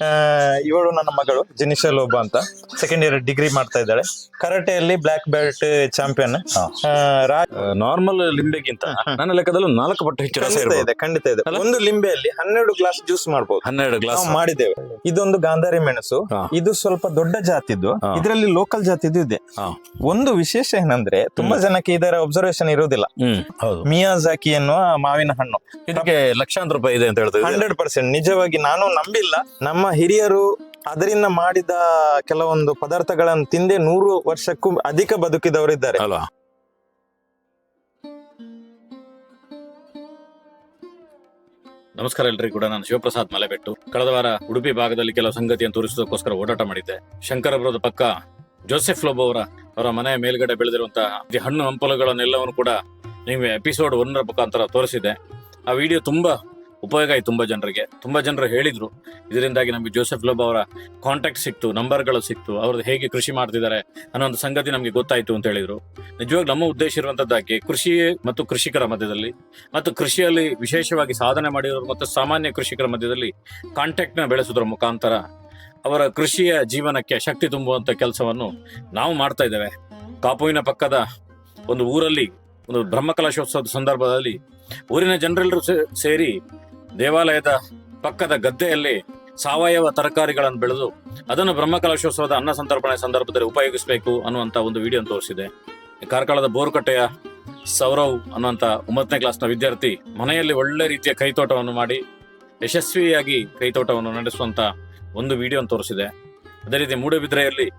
ಆ, ಇವಳು ನನ್ನ ಮಗಳು ಜಿನಿಶಾ ಲೋಬ ಅಂತ. ಸೆಕೆಂಡ್ ಇಯರ್ ಡಿಗ್ರಿ ಮಾಡ್ತಾ ಇದ್ದಾಳೆ. ಕರಾಟೆಯಲ್ಲಿ ಬ್ಲಾಕ್ ಬೆಲ್ಟ್ ಚಾಂಪಿಯನ್. ನಾರ್ಮಲ್ ಲಿಂಬೆಗಿಂತ ನನ್ನ ಲೆಕ್ಕದಲ್ಲಿ ನಾಲ್ಕು ಪಟ್ಟು ಹೆಚ್ಚು ರಸ ಇದೆ ಖಂಡಿತ ಇದೆ. ಒಂದು ಲಿಂಬೆಯಲ್ಲಿ ಹನ್ನೆರಡು ಗ್ಲಾಸ್ ಜ್ಯೂಸ್ ಮಾಡಬಹುದು ಹನ್ನೆರಡು ಗ್ಲಾಸ್ ಮಾಡಿದ್ದೇವೆ. ಇದೊಂದು ಗಾಂಧಾರಿ ಮೆಣಸು. ಇದು ಸ್ವಲ್ಪ ದೊಡ್ಡ ಜಾತಿದ್ದು. ಇದರಲ್ಲಿ ಲೋಕಲ್ ಜಾತಿದ್ದು ಇದೆ. ಒಂದು ವಿಶೇಷ ಏನಂದ್ರೆ ತುಂಬಾ ಜನಕ್ಕೆ ಇದರ ಅಬ್ಸರ್ವೇಷನ್ ಇರುವುದಿಲ್ಲ. ಮಿಯಾಜಾಕಿ ಎನ್ನುವ ಮಾವಿನ ಹಣ್ಣು. ಇದಕ್ಕೆ ಲಕ್ಷಾಂತರ ರೂಪಾಯಿ ಇದೆ ಅಂತ ಹೇಳ್ತಾರೆ? Hundred percent. ನಿಜವಾಗಿ ನಾನು ನಂಬಿಲ್ಲ. ನಮ್ಮ ಹಿರಿಯರು ಅದರಿಂದ ಮಾಡಿದ ಕೆಲವೊಂದು ಪದಾರ್ಥಗಳನ್ನು ತಿಂದೆ ನೂರು ವರ್ಷಕ್ಕೂ ಅಧಿಕ ಬದುಕಿದವರಿದ್ದಾರೆ ಅಲ್ವಾ ನಮಸ್ಕಾರ ಎಲ್ರಿಗೂ ಕೂಡ. ನಾನು ಶಿವಪ್ರಸಾದ್ ಮಲೆಬೆಟ್ಟು. ಕಳೆದ ವಾರ ಉಡುಪಿ ಭಾಗದಲ್ಲಿ ಕೆಲವು ಸಂಗತಿಯನ್ನು ತೋರಿಸೋದಕ್ಕೋಸ್ಕರ ಓಡಾಟ ಮಾಡಿದ್ದೆ. ಶಂಕರಪುರದ ಪಕ್ಕ ಜೋಸೆಫ್ ಲೋಬೋ ಅವರ ಅವರ ಮನೆಯ ಮೇಲ್ಗಡೆ ಬೆಳೆದಿರುವಂತಹ ಹಣ್ಣು ಹಂಪಲುಗಳನ್ನೆಲ್ಲವನ್ನು ಕೂಡ ನಿಮಗೆ ಎಪಿಸೋಡ್ ಒಂದರ ಮುಖಾಂತರ ತೋರಿಸಿದೆ ಆ ವಿಡಿಯೋ ತುಂಬಾ ಉಪಯೋಗ ಆಯ್ತು ತುಂಬಾ ಜನರಿಗೆ. ತುಂಬಾ ಜನರು ಹೇಳಿದ್ರು, ಇದರಿಂದಾಗಿ ನಮಗೆ ಜೋಸೆಫ್ ಲೋಬ್ ಅವರ ಕಾಂಟ್ಯಾಕ್ಟ್ ಸಿಕ್ತು, ನಂಬರ್ಗಳು ಸಿಕ್ತು ಅವ್ರದ್ದು ಹೇಗೆ ಕೃಷಿ ಮಾಡ್ತಿದ್ದಾರೆ ಅನ್ನೋ ಒಂದು ಸಂಗತಿ ನಮಗೆ ಗೊತ್ತಾಯ್ತು ಅಂತ ಹೇಳಿದ್ರು. ನಿಜವಾಗಿ ನಮ್ಮ ಉದ್ದೇಶ ಇರುವಂತದ್ದಾಗಿ ಕೃಷಿ ಮತ್ತು ಕೃಷಿಕರ ಮಧ್ಯದಲ್ಲಿ ಮತ್ತು ಕೃಷಿಯಲ್ಲಿ ವಿಶೇಷವಾಗಿ ಸಾಧನೆ ಮಾಡಿರೋರು ಮತ್ತು ಸಾಮಾನ್ಯ ಕೃಷಿಕರ ಮಧ್ಯದಲ್ಲಿ ಕಾಂಟ್ಯಾಕ್ಟ್ನ ಬೆಳೆಸೋದ್ರ ಮುಖಾಂತರ ಅವರ ಕೃಷಿಯ ಜೀವನಕ್ಕೆ ಶಕ್ತಿ ತುಂಬುವಂತ ಕೆಲಸವನ್ನು ನಾವು ಮಾಡ್ತಾ ಇದ್ದೇವೆ. ಕಾಪುವಿನ ಪಕ್ಕದ ಒಂದು ಊರಲ್ಲಿ, ಒಂದು ಬ್ರಹ್ಮಕಲಶೋತ್ಸವದ ಸಂದರ್ಭದಲ್ಲಿ ಊರಿನ ಜನರೆಲ್ಲರೂ ಸೇರಿ ದೇವಾಲಯದ ಪಕ್ಕದ ಗದ್ದೆಯಲ್ಲಿ ಸಾವಯವ ತರಕಾರಿಗಳನ್ನು ಬೆಳೆದು ಅದನ್ನು ಬ್ರಹ್ಮಕಲಶೋತ್ಸವದ ಅನ್ನ ಸಂತರ್ಪಣೆ ಸಂದರ್ಭದಲ್ಲಿ ಉಪಯೋಗಿಸಬೇಕು ಅನ್ನುವಂತ ಒಂದು ವಿಡಿಯೋ ತೋರಿಸಿದೆ. ಕಾರ್ಕಳದ ಬೋರ್ಕಟ್ಟೆಯ ಸೌರವ್ ಅನ್ನುವಂತ ಒಂಬತ್ತನೇ ಕ್ಲಾಸ್ನ ವಿದ್ಯಾರ್ಥಿ ಮನೆಯಲ್ಲಿ ಒಳ್ಳೆ ರೀತಿಯ ಕೈತೋಟವನ್ನು ಮಾಡಿ ಯಶಸ್ವಿಯಾಗಿ ಕೈತೋಟವನ್ನು ನಡೆಸುವಂತ ಒಂದು ವಿಡಿಯೋ ತೋರಿಸಿದೆ. ಅದೇ ರೀತಿ ಮೂಡಬಿದ್ರೆಯಲ್ಲಿ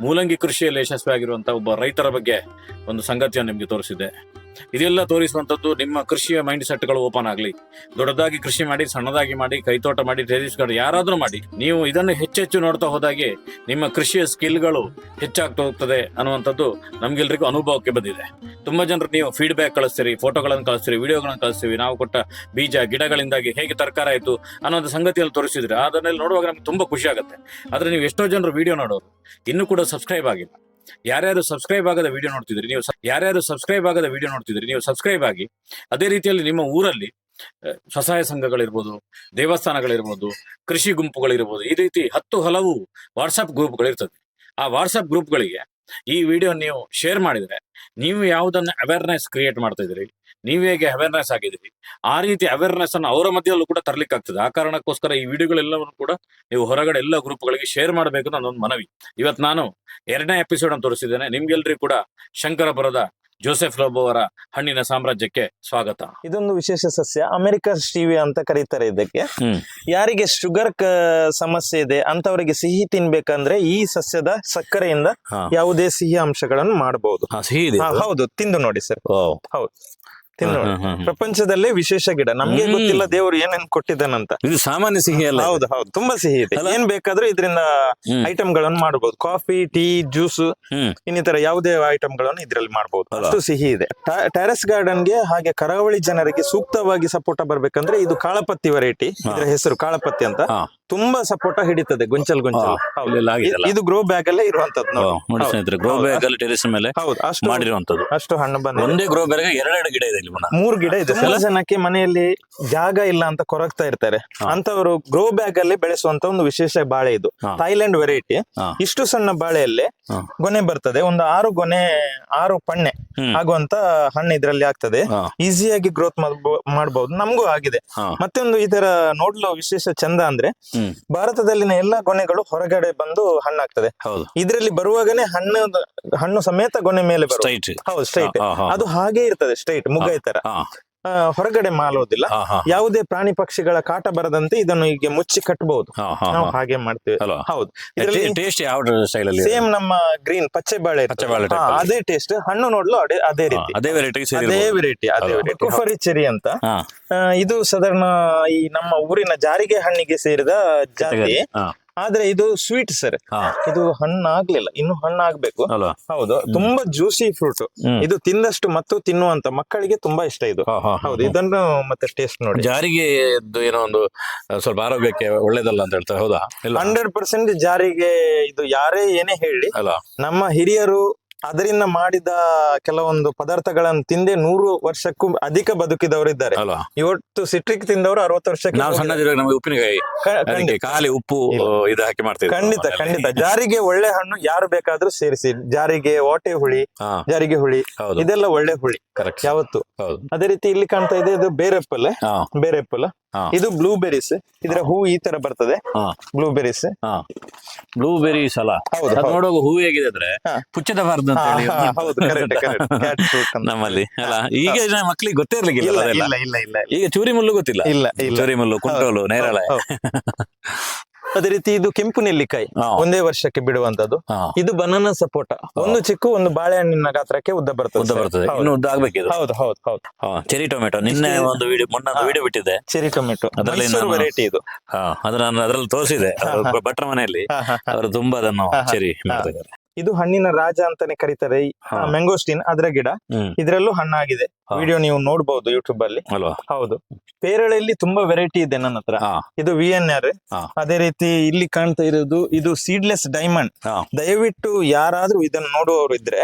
ಮೂಲಂಗಿ ಕೃಷಿಯಲ್ಲಿ ಯಶಸ್ವಿಯಾಗಿರುವಂತಹ ಒಬ್ಬ ರೈತರ ಬಗ್ಗೆ ಒಂದು ಸಂಗತಿಯನ್ನು ನಿಮಗೆ ತೋರಿಸಿದೆ. ಇದೆಲ್ಲ ತೋರಿಸುವಂಥದ್ದು ನಿಮ್ಮ ಕೃಷಿಯ ಮೈಂಡ್ ಸೆಟ್ಗಳು ಓಪನ್ ಆಗಲಿ. ದೊಡ್ಡದಾಗಿ ಕೃಷಿ ಮಾಡಿ, ಸಣ್ಣದಾಗಿ ಮಾಡಿ, ಕೈತೋಟ ಮಾಡಿ ಟೆರಿಸ್ ಗಾರ್ಡನ್ ಯಾರಾದರೂ ಮಾಡಿ, ನೀವು ಇದನ್ನು ಹೆಚ್ಚೆಚ್ಚು ನೋಡ್ತಾ ಹೋದಾಗೆ ನಿಮ್ಮ ಕೃಷಿಯ ಸ್ಕಿಲ್ಗಳು ಹೆಚ್ಚಾಗ್ತಾ ಹೋಗ್ತದೆ ಅನ್ನುವಂಥದ್ದು ನಮಗೆಲ್ಲರಿಗೂ ಅನುಭವಕ್ಕೆ ಬಂದಿದೆ. ತುಂಬಾ ಜನರು ನೀವು ಫೀಡ್ಬ್ಯಾಕ್ ಕಳಿಸ್ತೀರಿ, ಫೋಟೋಗಳನ್ನು ಕಳಿಸ್ತೀರಿ, ವಿಡಿಯೋಗಳನ್ನು ಕಳಿಸ್ತೀವಿ ನಾವು ಕೊಟ್ಟ ಬೀಜ, ಗಿಡಗಳಿಂದಾಗಿ ಹೇಗೆ ತರಕಾರಿ ಆಯ್ತು ಅನ್ನೋದು ಸಂಗತಿಯಲ್ಲಿ ತೋರಿಸಿದ್ರೆ ಅದನ್ನೆಲ್ಲ ನೋಡುವಾಗ ನಮ್ಗೆ ತುಂಬಾ ಖುಷಿ ಆಗುತ್ತೆ. ಆದ್ರೆ ನೀವು ಎಷ್ಟೋ ಜನರು ವಿಡಿಯೋ ನೋಡೋರು, ಇನ್ನೂ ಕೂಡ ಸಬ್ಸ್ಕ್ರೈಬ್ ಆಗಿಲ್ಲ. ಯಾರ್ಯಾರು ಸಬ್ಸ್ಕ್ರೈಬ್ ಆಗದ ವಿಡಿಯೋ ನೋಡ್ತಿದ್ರಿ, ನೀವು ಯಾರ್ಯಾರು ಸಬ್ಸ್ಕ್ರೈಬ್ ಆಗದ ವಿಡಿಯೋ ನೋಡ್ತಿದ್ರಿ, ನೀವು ಸಬ್ಸ್ಕ್ರೈಬ್ ಆಗಿ, ಅದೇ ರೀತಿಯಲ್ಲಿ ನಿಮ್ಮ ಊರಲ್ಲಿ ಸ್ವಸಹಾಯ ಸಂಘಗಳಿರ್ಬೋದು, ದೇವಸ್ಥಾನಗಳಿರ್ಬೋದು, ಕೃಷಿ ಗುಂಪುಗಳಿರ್ಬೋದು, ಈ ರೀತಿ ಹತ್ತು ಹಲವು ವಾಟ್ಸಪ್ ಗ್ರೂಪ್ಗಳಿರ್ತದೆ ಆ ವಾಟ್ಸಪ್ ಗ್ರೂಪ್ಗಳಿಗೆ ಈ ವಿಡಿಯೋ ನೀವು ಶೇರ್ ಮಾಡಿದ್ರೆ, ನೀವು ಯಾವುದನ್ನ ಅವೇರ್ನೆಸ್ ಕ್ರಿಯೇಟ್ ಮಾಡ್ತಾ ಇದ್ರಿ ನೀವು ಹೇಗೆ ಅವೇರ್ನೆಸ್ ಆಗಿದ್ದೀರಿ? ಆ ರೀತಿ ಅವೇರ್ನೆಸ್ ಅನ್ನು ಅವರ ಮಧ್ಯದಲ್ಲೂ ಕೂಡ ತರಲಿಕ್ಕೆ ಆಗ್ತದೆ ಆ ಕಾರಣಕ್ಕೋಸ್ಕರ ಈ ವಿಡಿಯೋಗಳೆಲ್ಲವನ್ನು ಕೂಡ ನೀವು ಹೊರಗಡೆ ಎಲ್ಲ ಗ್ರೂಪ್ಗಳಿಗೆ ಶೇರ್ ಮಾಡಬೇಕು ಅಂತ ನನ್ನೊಂದು ಮನವಿ. ಇವತ್ತು ನಾನು ಎರಡನೇ ಎಪಿಸೋಡ್ ಅನ್ನು ತೋರಿಸಿದ್ದೇನೆ. ನಿಮ್ಗೆಲ್ರಿಗೂ ಕೂಡ ಶಂಕರಪುರದ ಜೋಸೆಫ್ ಲೋಬೋ ಅವರ ಹಣ್ಣಿನ ಸಾಮ್ರಾಜ್ಯಕ್ಕೆ ಸ್ವಾಗತ. ಇದೊಂದು ವಿಶೇಷ ಸಸ್ಯ. ಅಮೆರಿಕ ಸ್ಟೀವಿ ಅಂತ ಕರೀತಾರೆ ಇದಕ್ಕೆ. ಯಾರಿಗೆ ಶುಗರ್ ಸಮಸ್ಯೆ ಇದೆ ಅಂತವರಿಗೆ ಸಿಹಿ ತಿನ್ಬೇಕಂದ್ರೆ ಈ ಸಸ್ಯದ ಸಕ್ಕರೆಯಿಂದ. ಯಾವುದೇ ಸಿಹಿ ಅಂಶಗಳನ್ನು ಮಾಡಬಹುದು ಹೌದು. ತಿಂದು ನೋಡಿ ಸರ್. ಹೌದು. ತಿಂದು ನೋಡಿ ಹ್ಮ್, ಹ್ಮ್, ಹ್ಮ್. ಪ್ರಪಂಚದಲ್ಲೇ ವಿಶೇಷ ಗಿಡ ನಮ್ಗೆ. ಗೊತ್ತಿಲ್ಲ ದೇವರು ಏನೇನ್ ಕೊಟ್ಟಿದ್ದಾನಂತ ಇದು ಸಾಮಾನ್ಯ ಸಿಹಿ ಅಲ್ಲ. ಹೌದು ಹೌದು ತುಂಬಾ ಸಿಹಿ ಇದೆ? ಏನ್ ಬೇಕಾದ್ರೂ ಇದರಿಂದ. ಐಟಮ್ಗಳನ್ನು ಮಾಡಬಹುದು ಕಾಫಿ ಟೀ ಜ್ಯೂಸ್ ಇನ್ನಿತರ ಯಾವುದೇ ಐಟಮ್ಗಳನ್ನು ಇದ್ರಲ್ಲಿ ಮಾಡಬಹುದು? ಅಷ್ಟು ಸಿಹಿ ಇದೆ ಟೆರೆಸ್ ಗಾರ್ಡನ್ಗೆ ಹಾಗೆ ಕರಾವಳಿ ಜನರಿಗೆ ಸೂಕ್ತವಾಗಿ ಸಪೋರ್ಟ್ ಬರ್ಬೇಕಂದ್ರೆ ಇದು ಕಾಳಪತ್ತಿ ವೆರೈಟಿ ಇದರ ಹೆಸರು ಕಾಳಪತ್ತಿ ಅಂತ. ತುಂಬಾ ಸಪೋರ್ಟ್ ಹಿಡಿತದೆ ಗೊಂಚಲ್ ಗೊಂಚಲ್. ಇದು ಗ್ರೋ ಬ್ಯಾಗ್ ಅಲ್ಲೇ ಇರುವಂತದ್ದು ನೋಡಿ. ಸ್ನೇಹಿತರೆ ಗ್ರೋ ಬ್ಯಾಗ್ ಅಲ್ಲಿ ಟೆರೆಸ್ ಮೇಲೆ ಹೌದು ಅಷ್ಟು ಮಾಡಿರುವಂತದ್ದು ಅಷ್ಟು ಹಣ್ಣು ಬಂದಿದೆ. ಒಂದೇ ಗ್ರೋ ಬ್ಯಾಗ್ ಎರಡೆರಡು ಗಿಡ ಇದೆ ಮೂರು ಗಿಡ ಇದೆ. ಕೆಲ ಜನಕ್ಕೆ ಮನೆಯಲ್ಲಿ ಜಾಗ ಇಲ್ಲ ಅಂತ ಕೊರಗ್ತಾ ಇರ್ತಾರೆ. ಅಂತವರು ಗ್ರೋ ಬ್ಯಾಗ್ ಅಲ್ಲಿ ಬೆಳೆಸುವಂತ ಒಂದು ವಿಶೇಷ ಬಾಳೆ ಇದು. ಥೈಲ್ಯಾಂಡ್ ವೆರೈಟಿ ಇಷ್ಟು ಸಣ್ಣ ಬಾಳೆಯಲ್ಲಿ ಗೊನೆ ಬರ್ತದೆ. ಒಂದು ಆರು ಗೊನೆ ಆರು ಪಣ್ಣೆ. ಆಗುವಂತ ಹಣ್ಣು ಇದರಲ್ಲಿ ಆಗ್ತದೆ. ಈಸಿಯಾಗಿ ಗ್ರೋತ್ ಮಾಡಬಹುದು ನಮಗೂ ಆಗಿದೆ. ಮತ್ತೆ ಮತ್ತೊಂದು ಇದರ ನೋಡ್ಲು ವಿಶೇಷ ಚಂದ ಅಂದ್ರೆ. ಭಾರತದಲ್ಲಿನ ಎಲ್ಲಾ ಗೊನೆಗಳು ಹೊರಗಡೆ ಬಂದು ಹಣ್ಣಾಗ್ತದೆ. ಇದರಲ್ಲಿ ಬರುವಾಗನೇ ಹಣ್ಣು ಹಣ್ಣು ಸಮೇತ ಗೊನೆ ಮೇಲೆ ಬರುತ್ತೆ. ಸ್ಟ್ರೈಟ್ ಹೌದು ಸ್ಟ್ರೈಟ್ ಅದು ಹಾಗೆ ಇರ್ತದೆ ಸ್ಟ್ರೈಟ್ ಮುಗೈ ತರ ಹೊರಗಡೆ ಮಾಲೋದಿಲ್ಲ. ಯಾವುದೇ ಪ್ರಾಣಿ ಪಕ್ಷಿಗಳ ಕಾಟ ಬರದಂತೆ ಇದನ್ನು ಹೀಗೆ ಮುಚ್ಚಿ ಕಟ್ಟಬಹುದು ನಾವು ಹಾಗೆ ಮಾಡ್ತೇವೆ. ಹೌದು. ಟೇಸ್ಟ್ ಯಾವ ಸೇಮ್ ನಮ್ಮ ಗ್ರೀನ್ ಪಚ್ಚೆ ಬಾಳೆ. ಅದೇ ಟೇಸ್ಟ್ ಹಣ್ಣು ನೋಡ್ಲು ಅದೇ ಅದೇ ರೀತಿ. ಅದೇ ವೆರೈಟಿ ಅದೇ ವೆರೈಟಿ ಅದೇ? ವೆರೈಟಿ ಕುಫರಿ ಚೆರಿ ಅಂತ. ಇದು ಸಾಧಾರಣ ಈ ನಮ್ಮ ಊರಿನ ಜಾರಿಗೆ ಹಣ್ಣಿಗೆ ಸೇರಿದ ಜಾತಿ. ಆದ್ರೆ ಇದು ಸ್ವೀಟ್ ಸರ್. ಇದು ಹಣ್ಣಾಗ್ಲಿಲ್ಲ ಇನ್ನು ಹಣ್ಣಾಗ್ಬೇಕು. ಹೌದು ತುಂಬಾ ಜ್ಯೂಸಿ ಫ್ರೂಟ್ ಇದು ತಿಂದಷ್ಟು ಮತ್ತು ತಿನ್ನುವಂತ ಮಕ್ಕಳಿಗೆ ತುಂಬಾ ಇಷ್ಟ ಇದು. ಹೌದು ಇದನ್ನು ಮತ್ತೆ ಟೇಸ್ಟ್ ನೋಡಿ. ಜಾರಿಗೆ ಏನೋ ಒಂದು ಸ್ವಲ್ಪ ಆರೋಗ್ಯಕ್ಕೆ ಒಳ್ಳೇದಲ್ಲ ಅಂತ ಹೇಳ್ತಾರೆ ಹೌದಾ? ಇಲ್ಲ. ಹಂಡ್ರೆಡ್ ಪರ್ಸೆಂಟ್ ಜಾರಿಗೆ ಇದು ಯಾರೇ ಏನೇ ಹೇಳಿ ನಮ್ಮ ಹಿರಿಯರು ಅದರಿಂದ ಮಾಡಿದ ಕೆಲವೊಂದು ಪದಾರ್ಥಗಳನ್ನು ತಿಂದೆ ನೂರು ವರ್ಷಕ್ಕೂ ಅಧಿಕ ಬದುಕಿದವರು ಇದ್ದಾರೆ. ಇವತ್ತು ಸಿಟ್ರಿಕ್ ತಿಂದವರು ಅರವತ್ತು ವರ್ಷಕ್ಕೆ ನಾವು ನಮಗೆ ಉಪ್ಪಿನಕಾಯಿ ಖಾಲಿ ಉಪ್ಪು. ಇದು ಹಾಕಿ ಖಂಡಿತ ಖಂಡಿತ. ಜಾರಿಗೆ ಒಳ್ಳೆ ಹಣ್ಣು ಯಾರು ಬೇಕಾದ್ರೂ ಸೇರಿಸಿ. ಜಾರಿಗೆ ಓಟೆ ಹುಳಿ ಜಾರಿಗೆ ಹುಳಿ ಇದೆಲ್ಲ ಒಳ್ಳೆ ಹುಳಿ. ಕರೆಕ್ಟ್ ಯಾವತ್ತು? ಅದೇ ರೀತಿ ಇಲ್ಲಿ ಕಾಣ್ತಾ ಇದೆ ಇದು ಬೇರೆ ಬೇರೆ ಅಪ್ಪಲ್ಲ. ಇದು ಬ್ಲೂಬೆರೀಸ್ ಇದರ ಹೂ. ಈ ತರ ಬರ್ತದೆ. ಬ್ಲೂ ಬೆರೀಸ್ ಹಾ. ಬ್ಲೂಬೆರೀಸ್ ಅಲ್ಲ. ನೋಡುವಾಗ ಹೂ ಹೇಗಿದೆ ಅಂದ್ರೆ ಪುಚ್ಚದ ಬಾರ್ದು ಅಂತ ಹೇಳಿ. ನಮ್ಮಲ್ಲಿ. ಅಲ್ಲ ಈಗ ಮಕ್ಕಳಿಗೆ ಗೊತ್ತೇ ಇರ್ಲಿಕ್ಕಿಲ್ಲ ಈಗ ಚೂರಿ ಮುಲ್ಲು ಗೊತ್ತಿಲ್ಲ. ಇಲ್ಲ ಚೂರಿ ಮುಳ್ಳು ಕುಂಟೋಲು ನೇರಳೆ. ಅದೇ ರೀತಿ ಇದು ಕೆಂಪು ನೆಲ್ಲಿಕಾಯಿ ಒಂದೇ ವರ್ಷಕ್ಕೆ ಬಿಡುವಂತದ್ದು. ಇದು ಬನಾನಾ ಸಪೋಟ. ಒಂದು ಚಿಕ್ಕ ಒಂದು ಬಾಳೆಹಣ್ಣಿನ ಗಾತ್ರಕ್ಕೆ ಉದ್ದ ಬರ್ತದೆ ಉದ್ದ ಬರ್ತದೆ. ಇನ್ನು ಉದ್ದ ಆಗ್ಬೇಕಿದು. ಹೌದು ಹೌದು ಹೌದು ಚೆರಿ ಟೊಮೆಟೊ ನಿನ್ನೆ ಒಂದು ವಿಡಿಯೋ ಮೊನ್ನೆ ಒಂದು ವಿಡಿಯೋ ಬಿಟ್ಟಿದೆ ಚೆರಿ ಟೊಮೆಟೊ ಅದರಲ್ಲಿ ವೆರೈಟಿ ಇದು. ನಾನು ಅದ್ರಲ್ಲಿ ತೋರಿಸಿದೆ ಭಟ್ರ ಮನೆಯಲ್ಲಿ. ಅವರು ತುಂಬಾ ಅದನ್ನು. ಚೆರಿ ಹಾ. ಇದು ಹಣ್ಣಿನ ರಾಜ ಅಂತಾನೆ ಕರೀತಾರೆ. ಮ್ಯಾಂಗೋಸ್ಟಿನ್ ಅದರ ಗಿಡ. ಇದ್ರಲ್ಲೂ ಹಣ್ಣಾಗಿದೆ. ವಿಡಿಯೋ ನೀವು ನೋಡಬಹುದು ಯೂಟ್ಯೂಬ್ ಅಲ್ಲಿ. ಹೌದು. ಪೇರಳೆಯಲ್ಲಿ ತುಂಬಾ ವೆರೈಟಿ ಇದೆ ನನ್ನ ಹತ್ರ. ಇದು ವಿ ಎನ್ ಆರ್ ಅದೇ ರೀತಿ ಇಲ್ಲಿ ಕಾಣ್ತಾ ಇರೋದು ಇದು ಸೀಡ್ಲೆಸ್ ಡೈಮಂಡ್ ದಯವಿಟ್ಟು ಯಾರಾದ್ರೂ ಇದನ್ನ ನೋಡುವವರು ಇದ್ರೆ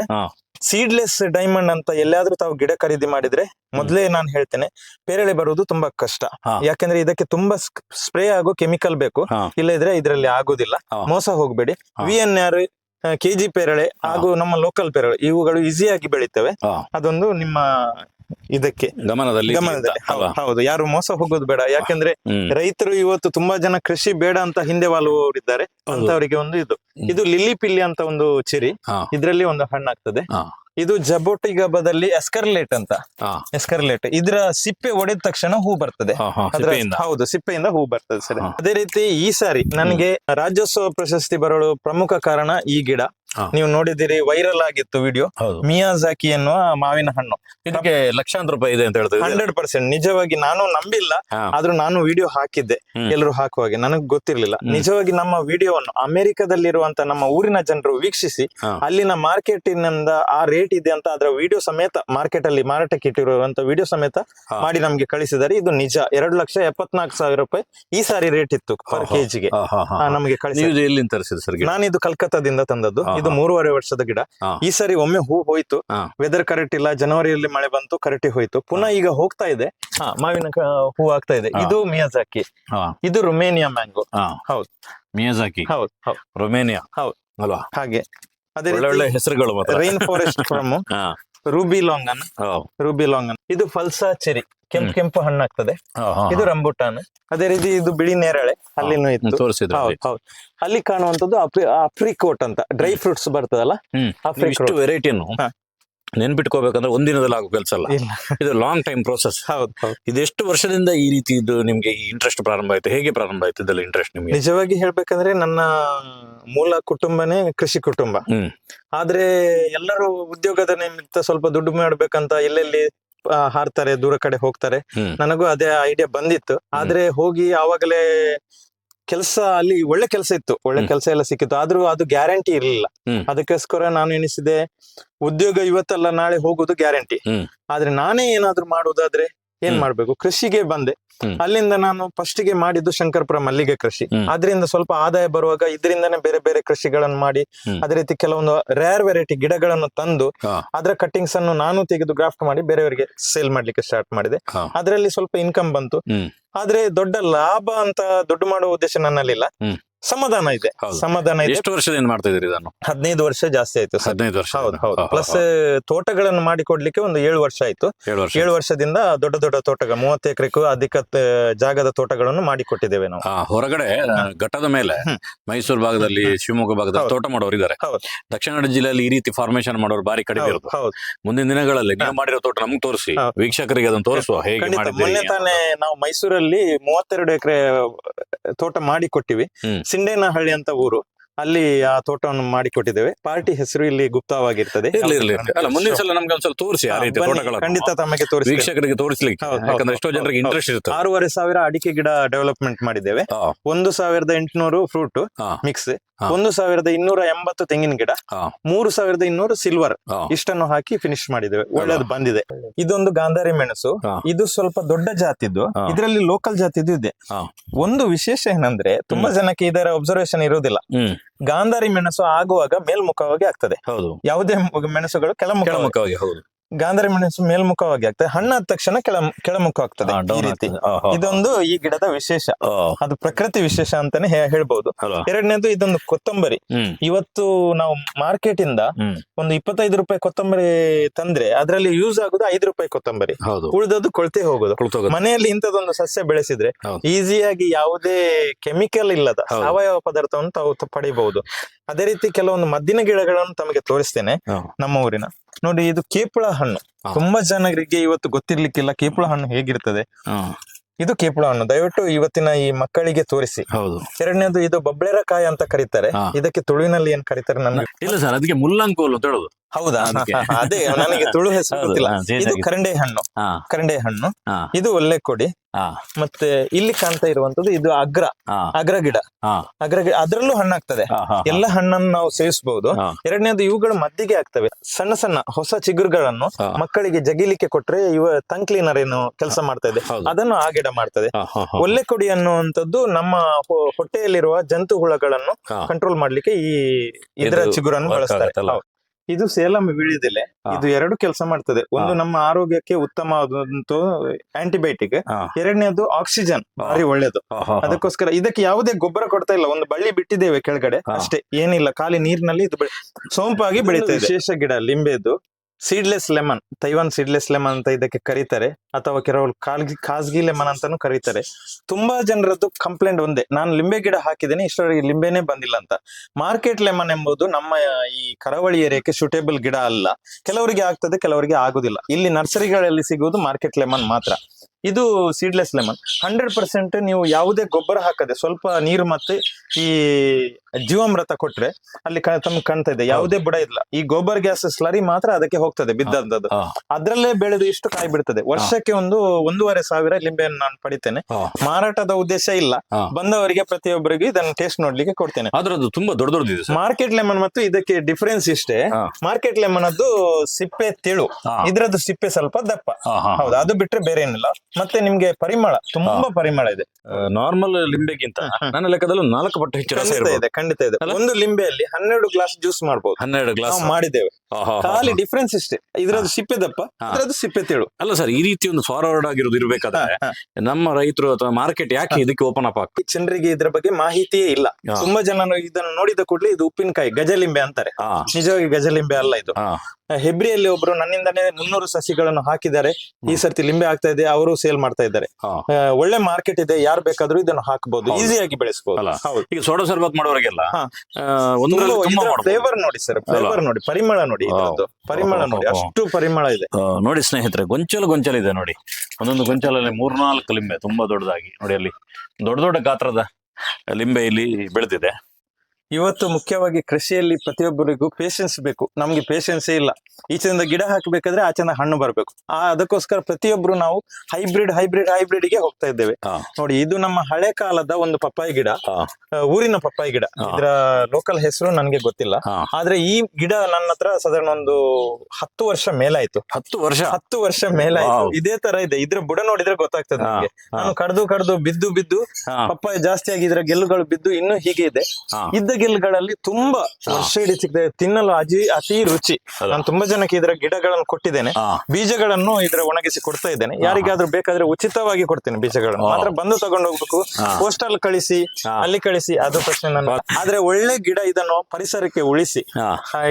ಸೀಡ್ಲೆಸ್ ಡೈಮಂಡ್ ಅಂತ ಎಲ್ಲಾದ್ರೂ ತಾವು ಗಿಡ ಖರೀದಿ ಮಾಡಿದ್ರೆ ಮೊದಲೇ ನಾನು ಹೇಳ್ತೇನೆ ಪೇರಳೆ ಬರುವುದು ತುಂಬಾ ಕಷ್ಟ. ಯಾಕಂದ್ರೆ ಇದಕ್ಕೆ ತುಂಬಾ ಸ್ಪ್ರೇ ಆಗೋ ಕೆಮಿಕಲ್ ಬೇಕು. ಇಲ್ಲದ್ರೆ ಇದರಲ್ಲಿ ಆಗುದಿಲ್ಲ. ಮೋಸ ಹೋಗ್ಬೇಡಿ. ವಿ ಎನ್ ಆರ್ ಕೆಜಿ ಪೇರಳೆ ಹಾಗೂ ನಮ್ಮ ಲೋಕಲ್ ಪೇರಳೆ ಇವುಗಳು ಈಸಿಯಾಗಿ ಬೆಳಿತವೆ. ಅದೊಂದು ನಿಮ್ಮ ಇದಕ್ಕೆ. ಗಮನದಲ್ಲಿ ಗಮನದಲ್ಲಿ. ಹೌದು, ಯಾರು ಮೋಸ ಹೋಗೋದು ಬೇಡ. ಯಾಕಂದ್ರೆ ರೈತರು ಇವತ್ತು ತುಂಬಾ ಜನ ಕೃಷಿ ಬೇಡ ಅಂತ ಹಿಂದೆ ವಾಲುವವರಿದ್ದಾರೆ. ಅಂತವರಿಗೆ ಒಂದು ಇದು. ಇದು ಲಿಲ್ಲಿ ಪಿಲ್ಲಿ ಅಂತ ಒಂದು ಚಿರಿ. ಇದರಲ್ಲಿ ಒಂದು ಹಣ್ಣಾಗ್ತದೆ. ಇದು ಜಬೋಟಿಗಬದಲ್ಲಿ ಎಸ್ಕರ್ಲೇಟ್ ಅಂತ. ಎಸ್ಕರ್ಲೇಟ್ ಇದರ ಸಿಪ್ಪೆ ಒಡೆದ ತಕ್ಷಣ ಹೂ ಬರ್ತದೆ. ಹೌದು ಸಿಪ್ಪೆಯಿಂದ ಹೂ ಬರ್ತದೆ ಸರಿ. ಅದೇ ರೀತಿ ಈ ಸಾರಿ ನನಗೆ ರಾಜ್ಯೋತ್ಸವ ಪ್ರಶಸ್ತಿ ಬರಲು ಪ್ರಮುಖ ಕಾರಣ ಈ ಗಿಡ. ನೀವು ನೋಡಿದಿರಿ ವೈರಲ್ ಆಗಿತ್ತು ವಿಡಿಯೋ ಮಿಯಾಜಾಕಿ ಎನ್ನುವ ಮಾವಿನ ಹಣ್ಣು. ಇದಕ್ಕೆ ಲಕ್ಷಾಂತರ ರೂಪಾಯಿ ಇದೆ ಅಂತ ಹೇಳ್ತಾರೆ ಹಂಡ್ರೆಡ್ ಪರ್ಸೆಂಟ್. ನಿಜವಾಗಿ ನಾನು ನಂಬಿಲ್ಲ. ಆದ್ರೂ ನಾನು ವಿಡಿಯೋ ಹಾಕಿದ್ದೆ. ಎಲ್ಲರೂ ಹಾಕುವಾಗೆ. ನನಗೆ ಗೊತ್ತಿರ್ಲಿಲ್ಲ. ನಿಜವಾಗಿ ನಮ್ಮ ವಿಡಿಯೋವನ್ನು ಅಮೆರಿಕದಲ್ಲಿರುವಂತ ನಮ್ಮ ಊರಿನ ಜನರು ವೀಕ್ಷಿಸಿ. ಅಲ್ಲಿನ ಮಾರ್ಕೆಟಿನಿಂದ ಆ ರೇಟ್ ಇದೆ ಅಂತ ಅದರ ವಿಡಿಯೋ ಸಮೇತ ಮಾರ್ಕೆಟ್ ಅಲ್ಲಿ ಮಾರಾಟಕ್ಕೆ ಇಟ್ಟಿರುವಂತ ವಿಡಿಯೋ ಸಮೇತ ಮಾಡಿ ನಮ್ಗೆ ಕಳಿಸಿದ್ದಾರೆ. ಇದು ನಿಜ. ಎರಡು ಲಕ್ಷ ಎಪ್ಪತ್ನಾಲ್ಕು ಸಾವಿರ ರೂಪಾಯಿ ಈ ಸಾರಿ ರೇಟ್ ಇತ್ತು ಪರ್ ಕೆಜಿಗೆ. ನಮಗೆ ಕಳಿಸಿ ನಾನು ಇದು ಕಲ್ಕತ್ತಾದಿಂದ ತಂದದ್ದು. ಇದು. ಮೂರುವರೆ ವರ್ಷದ ಗಿಡ. ಈ ಸರಿ ಒಮ್ಮೆ ಹೂ ಹೋಯ್ತು. ವೆದರ್ ಕರೆಕ್ಟ್ ಇಲ್ಲ ಜನವರಿಯಲ್ಲಿ ಮಳೆ ಬಂತು ಕರೆಕ್ಟ್ ಹೋಯ್ತು. ಪುನಃ ಈಗ ಹೋಗ್ತಾ ಇದೆ. ಹಾ ಮಾವಿನ ಹೂ ಆಗ್ತಾ ಇದೆ. ಇದು ಮಿಯಾಜಾಕಿ. ಇದು ರೊಮೇನಿಯಾ ಮ್ಯಾಂಗೋ. ಹೌದು. ಮಿಯಾಜಾಕಿ. ಹೌದು ಹೌದು. ರೊಮೇನಿಯಾ. ಹೌದು. ಅಲ್ವಾ? ಹಾಗೆ. ಅದೇ ಒಳ್ಳೆ ಹೆಸರುಗಳು rain forest from ruby longan ruby longan ಇದು ಫಲ್ಸಾ ಚೆರಿ. ಕೆಂಪು. ಕೆಂಪು ಹಣ್ಣಾಗ್ತದೆ. ಇದು. ರಂಬುಟಾನ್. ಅದೇ ರೀತಿ ಇದು ಬಿಳಿ ನೇರಳೆ ಅಲ್ಲಿನೂ ಇತ್ತು. ಹೌದು ಹೌದು. ಅಲ್ಲಿ ಕಾಣುವಂತದ್ದು ಅಪ್ರಿಕೋಟ್ ಅಂತ. ಡ್ರೈ ಫ್ರೂಟ್ಸ್ ಬರ್ತದಲ್ಲ? ಅಪ್ರಿಕೋಟ್ ವೆರೈಟಿಯನ್ನು. ನೆನ್ಪಿಟ್ಕೋಬೇಕಂದ್ರೆ ಒಂದಿನದಲ್ಲಿ ಆಗೋ ಕೆಲಸ ಅಲ್ಲ. ಇದು ಲಾಂಗ್ ಟೈಮ್ ಪ್ರೋಸೆಸ್ ಹೌದು ಹೌದು. ಇದು ಎಷ್ಟು ವರ್ಷದಿಂದ ಈ ರೀತಿ ಇದು ನಿಮ್ಗೆ ಇಂಟ್ರೆಸ್ಟ್ ಪ್ರಾರಂಭ ಆಯ್ತು? ಹೇಗೆ ಪ್ರಾರಂಭ ಆಯ್ತು ಇದೆಲ್ಲ ಇಂಟ್ರೆಸ್ಟ್ ನಿಮ್ಗೆ? ನಿಜವಾಗಿ ಹೇಳ್ಬೇಕಂದ್ರೆ ನನ್ನ ಮೂಲ ಕುಟುಂಬನೇ ಕೃಷಿ ಕುಟುಂಬ. ಹ್ಮ್. ಆದ್ರೆ ಎಲ್ಲರೂ ಉದ್ಯೋಗದ ನಿಮಿತ್ತ ಸ್ವಲ್ಪ ದುಡ್ಡು ಮಾಡ್ಬೇಕಂತ ಎಲ್ಲೆಲ್ಲಿ ಹಾರ್ತಾರೆ ದೂರ ಕಡೆ ಹೋಗ್ತಾರೆ. ನನಗೂ ಅದೇ ಐಡಿಯಾ ಬಂದಿತ್ತು. ಆದ್ರೆ ಹೋಗಿ ಆವಾಗಲೇ ಕೆಲಸ ಅಲ್ಲಿ ಒಳ್ಳೆ ಕೆಲಸ ಇತ್ತು. ಒಳ್ಳೆ ಕೆಲಸ ಎಲ್ಲ ಸಿಕ್ಕಿತ್ತು. ಆದ್ರೂ ಅದು ಗ್ಯಾರಂಟಿ ಇರಲಿಲ್ಲ. ಅದಕ್ಕೋಸ್ಕರ ನಾನು ಎನಿಸಿದೆ ಉದ್ಯೋಗ ಇವತ್ತಲ್ಲ ನಾಳೆ ಹೋಗುದು ಗ್ಯಾರಂಟಿ ಆದ್ರೆ ನಾನೇ ಏನಾದ್ರೂ ಮಾಡುವುದಾದ್ರೆ ಏನ್. ಮಾಡ್ಬೇಕು ಕೃಷಿಗೆ ಬಂದೆ ಅಲ್ಲಿಂದ ನಾನು ಫಸ್ಟ್ಗೆ ಮಾಡಿದ್ದು ಶಂಕರಪುರ ಮಲ್ಲಿಗೆ ಕೃಷಿ. ಅದರಿಂದ ಸ್ವಲ್ಪ ಆದಾಯ ಬರುವಾಗ ಇದರಿಂದನೇ ಬೇರೆ ಬೇರೆ ಕೃಷಿಗಳನ್ನು ಮಾಡಿ ಅದೇ ರೀತಿ ಕೆಲವೊಂದು ರೇರ್ ವೆರೈಟಿ ಗಿಡಗಳನ್ನು ತಂದು ಅದರ ಕಟ್ಟಿಂಗ್ಸ್ ಅನ್ನು ನಾನು ತೆಗೆದು ಗ್ರಾಫ್ಟ್ ಮಾಡಿ ಬೇರೆಯವರಿಗೆ ಸೇಲ್ ಮಾಡ್ಲಿಕ್ಕೆ ಸ್ಟಾರ್ಟ್ ಮಾಡಿದೆ. ಅದರಲ್ಲಿ ಸ್ವಲ್ಪ ಇನ್ಕಮ್ ಬಂತು. ಆದ್ರೆ ದೊಡ್ಡ ಲಾಭ ಅಂತ ದುಡ್ಡು ಮಾಡುವ ಉದ್ದೇಶ ನನ್ನಲ್ಲಿಲ್ಲ ಹ್ಮ್. ಸಮಾಧಾನ ಇದೆ ಹೌದು. ಸಮಾಧಾನ ಇದೆ. ಎಷ್ಟು ವರ್ಷದಿಂದ ಮಾಡ್ತಾ ಇದ್ರಿ ಇದನ್ನು? ಹದಿನೈದು ವರ್ಷ ಜಾಸ್ತಿ ಆಯ್ತು ಸರ್. ಹದಿನೈದು ವರ್ಷ ಹೌದು ಹೌದು. ಪ್ಲಸ್ ತೋಟಗಳನ್ನು ಮಾಡಿಕೊಡ್ಲಿಕ್ಕೆ ಒಂದು ಏಳು ವರ್ಷ ಆಯ್ತು. ಏಳು ವರ್ಷ. ಏಳು ವರ್ಷದಿಂದ ದೊಡ್ಡ ದೊಡ್ಡ ತೋಟಗಳು ಮೂವತ್ತು ಎಕರೆಗೂ ಅಧಿಕ ತ- ಜಾಗದ ತೋಟಗಳನ್ನು ಮಾಡಿಕೊಟ್ಟಿದ್ದೇವೆ ನಾವು. ಆ, ಹೊರಗಡೆ ಆ, ಘಟ್ಟದ ಮೇಲೆ. ಮೈಸೂರು ಭಾಗದಲ್ಲಿ ಶಿವಮೊಗ್ಗ ಭಾಗದಲ್ಲಿ ಹೌದು. ತೋಟ ಮಾಡೋರು ಇದ್ದಾರೆ ಹೌದು. ದಕ್ಷಿಣ ಕನ್ನಡ ಜಿಲ್ಲೆಯಲ್ಲಿ ಈ ರೀತಿ ಫಾರ್ಮೇಶನ್ ಮಾಡೋರು ಬಾರಿ ಕಡಿಮೆ ಹೌದು ಇರುತ್ತೆ ಹೌದು. ಮುಂದಿನ ದಿನಗಳಲ್ಲಿ ನೀವು ಮಾಡಿರೋ ತೋಟ ನಮ್ಗೆ ತೋರಿಸಿ ಹೌದು. ವೀಕ್ಷಕರಿಗೆ ಅದನ್ನು ತೋರಿಸುವ ಹೇಗೆ ಖಂಡಿತ. ಮಾಡಿದ್ದೀರಿ ಮೊನ್ನೆ ತಾನೇ ನಾವು ಮೈಸೂರಲ್ಲಿ ಮೂವತ್ತೆರಡು ಎಕರೆ ತೋಟ ಮಾಡಿ ಕೊಟ್ಟಿವಿ. ಹ್ಮ್. ಸಿಂಡೇನಹಳ್ಳಿ ಅಂತ ಊರು ಅಲ್ಲಿ ಆ ತೋಟವನ್ನು ಮಾಡಿಕೊಟ್ಟಿದ್ದೇವೆ. ಪಾರ್ಟಿ ಹೆಸರು ಇಲ್ಲಿ ಗುಪ್ತವಾಗಿರ್ತದೆ. ಇರ್ಲಿ ಇರ್ಲಿ ಇರ್ಲಿ. ಅಲ್ಲ ಮುಂದಿನ ಸಲ ನಮ್ಗೆ ಒಂದ್ಸಲ ತೋರಿಸಿ ಆ ರೀತಿ ಬನ್ನಿ, ಖಂಡಿತ ತಮಗೆ ತೋರಿಸಿ ವೀಕ್ಷಕರಿಗೆ ತೋರಿಸ್ಲಿಕ್ಕೆ ಯಾಕಂದ್ರೆ ಎಷ್ಟೋ ಜನರಿಗೆ. ಇಂಟ್ರೆಸ್ಟ್ ಇರುತ್ತೆ ಆರೂವರೆ ಸಾವಿರ ಅಡಿಕೆ ಗಿಡ ಡೆವಲಪ್ಮೆಂಟ್ ಮಾಡಿದ್ದೇವೆ. ಒಂದು ಸಾವಿರದ ಎಂಟುನೂರು ಫ್ರೂಟ್ ಮಿಕ್ಸ್. ಒಂದು ಸಾವಿರದ ಇನ್ನೂರ ಎಂಬತ್ತು ತೆಂಗಿನ ಗಿಡ. ಮೂರು ಸಾವಿರದ ಇನ್ನೂರು ಸಿಲ್ವರ್ ಇಷ್ಟನ್ನು ಹಾಕಿ ಫಿನಿಶ್ ಮಾಡಿದ್ದೇವೆ. ಒಳ್ಳೇದು ಬಂದಿದೆ. ಇದೊಂದು ಗಾಂಧಾರಿ ಮೆಣಸು ಇದು ಸ್ವಲ್ಪ ದೊಡ್ಡ ಜಾತಿದ್ದು. ಇದರಲ್ಲಿ ಲೋಕಲ್ ಜಾತಿದ್ದು ಇದೆ. ಒಂದು ವಿಶೇಷ ಏನಂದ್ರೆ ತುಂಬಾ ಜನಕ್ಕೆ ಇದರ ಒಬ್ಸರ್ವೇಶನ್ ಇರುವುದಿಲ್ಲ. ಗಾಂಧಾರಿ ಮೆಣಸು ಆಗುವಾಗ ಮೇಲ್ಮುಖವಾಗಿ ಆಗ್ತದೆ. ಹೌದು. ಯಾವುದೇ ಮೆಣಸುಗಳು ಕೆಲಮುಖವಾಗಿ ಕೆಳಮುಖವಾಗಿ ಹೌದು. ಗಾಂಧಾರಿ ಮೆಣಸು ಮೇಲ್ಮುಖವಾಗಿ ಆಗ್ತದೆ. ಹಣ್ಣಾದ ತಕ್ಷಣ ಕೆಳ ಕೆಳಮುಖ ಆಗ್ತದೆ ಈ ರೀತಿ. ಇದೊಂದು ಈ ಗಿಡದ ವಿಶೇಷ. ಅದು ಪ್ರಕೃತಿ ವಿಶೇಷ ಅಂತಾನೆ ಹೇಳ್ಬಹುದು ಎರಡನೇದು ಇದೊಂದು ಕೊತ್ತಂಬರಿ. ಇವತ್ತು ನಾವು ಮಾರ್ಕೆಟ್ ಇಂದ ಒಂದು ಇಪ್ಪತ್ತೈದು ರೂಪಾಯಿ ಕೊತ್ತಂಬರಿ ತಂದ್ರೆ ಅದರಲ್ಲಿ ಯೂಸ್ ಆಗುದು ಐದು ರೂಪಾಯಿ ಕೊತ್ತಂಬರಿ. ಉಳಿದದ್ದು ಕೊಳ್ತೆ ಹೋಗುದು. ಮನೆಯಲ್ಲಿ ಇಂಥದೊಂದು ಸಸ್ಯ ಬೆಳೆಸಿದ್ರೆ. ಈಸಿಯಾಗಿ ಯಾವುದೇ ಕೆಮಿಕಲ್ ಇಲ್ಲದ ಸಾವಯವ ಪದಾರ್ಥವನ್ನು ತಾವು ಪಡೆಯಬಹುದು ಪಡಿಬಹುದು. ಅದೇ ರೀತಿ ಕೆಲವೊಂದು ಮದ್ದಿನ ಗಿಡಗಳನ್ನು ತಮಗೆ ತೋರಿಸ್ತೇನೆ ನಮ್ಮ ಊರಿನ. ನೋಡಿ ಇದು ಕೇಪುಳ ಹಣ್ಣು. ತುಂಬಾ ಜನರಿಗೆ ಇವತ್ತು ಗೊತ್ತಿರ್ಲಿಕ್ಕಿಲ್ಲ ಕೇಪುಳ ಹಣ್ಣು ಹೇಗಿರ್ತದೆ. ಇದು ಕೇಪುಳ ಹಣ್ಣು. ದಯವಿಟ್ಟು ಇವತ್ತಿನ ಈ ಮಕ್ಕಳಿಗೆ ತೋರಿಸಿ. ಹೌದು. ಎರಡನೇದು ಇದು ಬಬ್ಳೆರ ಕಾಯಿ ಅಂತ ಕರೀತಾರೆ. ಇದಕ್ಕೆ ತುಳುವಿನಲ್ಲಿ ಏನ್ ಕರೀತಾರೆ ನನ್ನ ಇಲ್ಲ ಸರ್ ಅದಕ್ಕೆ ಮುಲ್ಲಂಕೋಲು ಅಂತ ಹೇಳೋದು. ಹೌದಾ. ಅದೇ ನನಗೆ ತುಳು ಹೆಸರು ಗೊತ್ತಿಲ್ಲ. ಇದು. ಕರಂಡೆ ಹಣ್ಣು. ಕರಂಡೆ ಹಣ್ಣು. ಇದು ಒಳ್ಳೆ ಕೊಡಿ ಮತ್ತೆ ಇಲ್ಲಿ ಕಾಣ್ತಾ ಇರುವಂತದ್ದು ಇದು ಅಗ್ರ ಅಗ್ರ ಗಿಡ. ಅಗ್ರ ಗಿಡ ಅದರಲ್ಲೂ ಹಣ್ಣಾಗ್ತದೆ. ಎಲ್ಲ ಹಣ್ಣನ್ನು ನಾವು ಸೇವಿಸಬಹುದು. ಎರಡನೇದು ಇವುಗಳು ಮದ್ದಿಗೆ ಆಗ್ತವೆ. ಸಣ್ಣ ಸಣ್ಣ ಹೊಸ ಚಿಗುರುಗಳನ್ನು ಮಕ್ಕಳಿಗೆ ಜಗಿಲಿಕ್ಕೆ ಕೊಟ್ರೆ ಇವ ತಂಕ್ಲೀನರ್ ಕ್ಲೀನರ್ ಏನು ಕೆಲಸ ಮಾಡ್ತಾ ಇದೆ. ಅದನ್ನು ಆ ಗಿಡ ಮಾಡ್ತದೆ. ಒಳ್ಳೆ ಕೊಡಿ ಅನ್ನುವಂಥದ್ದು ನಮ್ಮ ಹೊಟ್ಟೆಯಲ್ಲಿರುವ ಜಂತು ಹುಳಗಳನ್ನು ಕಂಟ್ರೋಲ್ ಮಾಡ್ಲಿಕ್ಕೆ ಈ ಇದರ ಇದು ಚಿಗುರನ್ನು ಬಳಸ್ತಾರೆ. ಇದು ಸೇಲಂ ವಿಳಿದೆಲೆ ಇದು ಎರಡು ಕೆಲಸ ಮಾಡ್ತದೆ. ಒಂದು ನಮ್ಮ ಆರೋಗ್ಯಕ್ಕೆ ಉತ್ತಮವಾದಂತ ಆಂಟಿಬಯೋಟಿಕ್. ಎರಡನೇದು ಆಕ್ಸಿಜನ್ ಬಾರಿ ಭಾರಿ ಒಳ್ಳೇದು. ಅದಕ್ಕೋಸ್ಕರ ಇದಕ್ಕೆ ಯಾವುದೇ ಗೊಬ್ಬರ ಕೊಡ್ತಾ ಇಲ್ಲ. ಒಂದು ಬಳ್ಳಿ ಬಿಟ್ಟಿದ್ದೇವೆ ಕೆಳಗಡೆ. ಅಷ್ಟೇ ಏನಿಲ್ಲ. ಖಾಲಿ ನೀರಿನಲ್ಲಿ ಇದು ಸೋಂಪಾಗಿ ಬೆಳೀತದೆ ವಿಶೇಷ ಗಿಡ ಲಿಂಬೆದು seedless lemon Taiwan seedless lemon ಅಂತ ಇದಕ್ಕೆ ಕರೀತಾರೆ. ಅಥವಾ ಕೆಲವರು ಖಾಸಗಿ ಖಾಸಗಿ ಲೆಮನ್ ಅಂತಾನು ಕರೀತಾರೆ. ತುಂಬಾ ಜನರದ್ದು ಕಂಪ್ಲೇಂಟ್ ಒಂದೇ. ನಾನು ಲಿಂಬೆ ಗಿಡ ಹಾಕಿದ್ದೇನೆ ಇಷ್ಟರವರೆಗೆ ಲಿಂಬೆನೇ ಬಂದಿಲ್ಲ ಅಂತ. ಮಾರ್ಕೆಟ್ ಲೆಮನ್ ಎಂಬುದು ನಮ್ಮ ಈ ಕರಾವಳಿ ಏರಿಯಾಕ್ಕೆ ಸೂಟೇಬಲ್ ಗಿಡ ಅಲ್ಲ. ಕೆಲವರಿಗೆ ಆಗ್ತದೆ ಕೆಲವರಿಗೆ ಆಗುದಿಲ್ಲ. ಇಲ್ಲಿ ನರ್ಸರಿಗಳಲ್ಲಿ ಸಿಗುವುದು ಮಾರ್ಕೆಟ್ ಲೆಮನ್ ಮಾತ್ರ. ಇದು ಸೀಡ್ಲೆಸ್ ಲೆಮನ್ ಹಂಡ್ರೆಡ್ ಪರ್ಸೆಂಟ್ ನೀವು ಯಾವುದೇ ಗೊಬ್ಬರ ಹಾಕದೆ ಸ್ವಲ್ಪ ನೀರು ಮತ್ತೆ ಈ ಜೀವಾಮೃತ ಕೊಟ್ರೆ ಅಲ್ಲಿ ತಮ್ಗೆ ಕಾಣ್ತಾ ಇದೆ ಯಾವುದೇ ಬುಡ ಇಲ್ಲ. ಈ ಗೋಬರ್ ಗ್ಯಾಸ್ ಸ್ಲರಿ ಮಾತ್ರ ಅದಕ್ಕೆ ಹೋಗ್ತದೆ ಬಿದ್ದದ್ದು ಅದ್ರಲ್ಲೇ ಬೆಳೆದು ಇಷ್ಟು ಕಾಯಿ ಬಿಡ್ತದೆ ವರ್ಷಕ್ಕೆ ಒಂದು ಒಂದೂವರೆ ಸಾವಿರ ಲಿಂಬೆಯನ್ನು ನಾನು ಪಡಿತೇನೆ. ಮಾರಾಟದ ಉದ್ದೇಶ ಇಲ್ಲ. ಬಂದವರಿಗೆ ಪ್ರತಿಯೊಬ್ಬರಿಗೂ ಇದನ್ನು ಟೇಸ್ಟ್ ನೋಡ್ಲಿಕ್ಕೆ ಕೊಡ್ತೇನೆ. ಅದರದ್ದು ತುಂಬಾ ದೊಡ್ಡ ದೊಡ್ಡ ಮಾರ್ಕೆಟ್ ಲೆಮನ್ ಮತ್ತು ಇದಕ್ಕೆ ಡಿಫರೆನ್ಸ್ ಇಷ್ಟೇ. ಮಾರ್ಕೆಟ್ ಲೆಮನ್ ಅದು ಸಿಪ್ಪೆ ತೆಳು. ಇದ್ರದ್ದು ಸಿಪ್ಪೆ ಸ್ವಲ್ಪ ದಪ್ಪ. ಹೌದು ಅದು ಬಿಟ್ರೆ ಬೇರೆ ಏನಿಲ್ಲ. ಮತ್ತೆ ನಿಮ್ಗೆ ಪರಿಮಳ ತುಂಬಾ ಪರಿಮಳ ಇದೆ. ನಾರ್ಮಲ್ ಲಿಂಬೆಗಿಂತ ನನ್ನ ಲೆಕ್ಕದಲ್ಲಿ ನಾಲ್ಕು ಪಟ್ಟು ಹೆಚ್ಚು ರಸ ಇದೆ ಖಂಡಿತ ಇದೆ. ಒಂದು ಲಿಂಬೆಯಲ್ಲಿ ಹನ್ನೆರಡು ಗ್ಲಾಸ್ ಜ್ಯೂಸ್ ಮಾಡಬಹುದು ಹನ್ನೆರಡು ಗ್ಲಾಸ್ ಮಾಡಿದ್ದೇವೆ. ಖಾಲಿ ಡಿಫ್ರೆನ್ಸ್ ಇಷ್ಟೇ. ಇದ್ರದ್ದು ಸಿಪ್ಪೆ ದಪ್ಪ. ಇದ್ರದ್ದು ಸಿಪ್ಪೆ ತೆಳು. ಅಲ್ಲ ಸರ್ ಈ ರೀತಿ ಒಂದು ಫಾರ್ವರ್ಡ್ ಆಗಿರೋದು ಇರ್ಬೇಕಾದ್ರೆ ನಮ್ಮ ರೈತರು ಅಥವಾ ಮಾರ್ಕೆಟ್ ಯಾಕೆ ಇದಕ್ಕೆ ಓಪನ್ ಅಪ್ ಆಗ್ತದೆ ಜನರಿಗೆ ಇದ್ರ ಬಗ್ಗೆ ಮಾಹಿತಿಯೇ ಇಲ್ಲ. ತುಂಬಾ ಜನ ಇದನ್ನು ನೋಡಿದ ಕೂಡಲೇ ಇದು ಉಪ್ಪಿನಕಾಯಿ ಗಜಲಿಂಬೆ ಅಂತಾರೆ. ನಿಜವಾಗಿ ಗಜಲಿಂಬೆ ಅಲ್ಲ ಇದು. ಹೆಬ್ರಿಯಲ್ಲಿ ಒಬ್ರು ನನ್ನಿಂದನೇ ಮುನ್ನೂರು ಸಸಿಗಳನ್ನು ಹಾಕಿದ್ದಾರೆ. ಈ ಸರ್ತಿ ಲಿಂಬೆ ಆಗ್ತಾ ಇದೆ ಅವರು ಸೇಲ್ ಮಾಡ್ತಾ ಇದ್ದಾರೆ. ಒಳ್ಳೆ ಮಾರ್ಕೆಟ್ ಇದೆ ಯಾರು ಬೇಕಾದ್ರೂ ಇದನ್ನು ಹಾಕಬಹುದು ಹೌದು. ಈಸಿಯಾಗಿ ಬೆಳೆಸಬಹುದು ಈಗ ಸೋಡಾ ಸರ್ಬತ್ ಮಾಡೋರಿಗೆಲ್ಲ ಫ್ಲೇವರ್ ನೋಡಿ ಸರ್ ಫ್ಲೇವರ್ ನೋಡಿ ಪರಿಮಳ ನೋಡಿ ಪರಿಮಳ ನೋಡಿ. ಅಷ್ಟು ಪರಿಮಳ ಇದೆ. ನೋಡಿ ಸ್ನೇಹಿತರೆ ಗೊಂಚಲು ಗೊಂಚಲು ಇದೆ ನೋಡಿ. ಒಂದೊಂದು ಗೊಂಚಲಲ್ಲಿ ಮೂರ್ನಾಲ್ಕು ಲಿಂಬೆ ತುಂಬಾ ದೊಡ್ಡದಾಗಿ. ನೋಡಿ ಅಲ್ಲಿ ದೊಡ್ಡ ದೊಡ್ಡ ಗಾತ್ರದ ಲಿಂಬೆ ಇಲ್ಲಿ ಬೆಳೆದಿದೆ. ಇವತ್ತು ಮುಖ್ಯವಾಗಿ ಕೃಷಿಯಲ್ಲಿ ಪ್ರತಿಯೊಬ್ಬರಿಗೂ ಪೇಷನ್ಸ್ ಬೇಕು. ನಮ್ಗೆ ಪೇಷನ್ಸ್ ಇಲ್ಲ. ಈಚೆಯಿಂದ ಗಿಡ ಹಾಕಬೇಕಾದ್ರೆ ಆಚೆಯಿಂದ ಹಣ್ಣು ಬರಬೇಕು. ಆ ಅದಕ್ಕೋಸ್ಕರ ಪ್ರತಿಯೊಬ್ರು ನಾವು ಹೈಬ್ರಿಡ್ ಹೈಬ್ರಿಡ್ ಹೈಬ್ರಿಡ್ಗೆ ಹೋಗ್ತಾ ಇದ್ದೇವೆ. ನೋಡಿ ಇದು ನಮ್ಮ ಹಳೆ ಕಾಲದ ಒಂದು ಪಪ್ಪಾಯಿ ಗಿಡ. ಊರಿನ ಪಪ್ಪಾಯಿ ಗಿಡ. ಇದರ ಲೋಕಲ್ ಹೆಸರು ನನಗೆ ಗೊತ್ತಿಲ್ಲ. ಆದ್ರೆ ಈ ಗಿಡ ನನ್ನ ಹತ್ರ ಸಾಧಾರಣ ಒಂದು ಹತ್ತು ವರ್ಷ ಮೇಲಾಯ್ತು. ಹತ್ತು ವರ್ಷ? ಹತ್ತು ವರ್ಷ ಮೇಲಾಯ್ತು. ಇದೇ ತರ ಇದೆ. ಇದ್ರ ಬುಡ ನೋಡಿದ್ರೆ ಗೊತ್ತಾಗ್ತದೆ ನಮಗೆ ನಾನು ಕಡ್ದು ಕಡ್ದು ಬಿದ್ದು ಬಿದ್ದು ಪಪ್ಪಾಯಿ ಜಾಸ್ತಿ ಆಗಿ ಇದರ ಗೆಲ್ಲುಗಳು ಬಿದ್ದು ಇನ್ನೂ ಹೀಗೆ ಇದೆ. ಇದ್ದ ಗೆಲ್ಲುಗಳಲ್ಲಿ ತುಂಬಾ ವರ್ಷ ಇಡೀ ಸಿಗ್ತದೆ ತಿನ್ನಲು ಅಜಿ ಅತಿ ರುಚಿ. ನಾನು ತುಂಬಾ ಜನಕ್ಕೆ ಇದರ ಗಿಡಗಳನ್ನು ಕೊಟ್ಟಿದ್ದೇನೆ. ಬೀಜಗಳನ್ನು ಇದರ ಒಣಗಿಸಿ ಕೊಡ್ತಾ ಇದ್ದೇನೆ. ಯಾರಿಗಾದ್ರೂ ಬೇಕಾದ್ರೆ ಉಚಿತವಾಗಿ ಕೊಡ್ತೇನೆ ಬೀಜಗಳನ್ನು. ಮಾತ್ರ ಬಂದು ತಗೊಂಡು ಹೋಗ್ಬೇಕು. ಪೋಸ್ಟಲ್ ಕಳಿಸಿ ಅಲ್ಲಿ ಕಳಿಸಿ ಅದು ಪ್ರಶ್ನೆ ನನ್ನ ಆದ್ರೆ ಒಳ್ಳೆ ಗಿಡ ಇದನ್ನು ಪರಿಸರಕ್ಕೆ ಉಳಿಸಿ.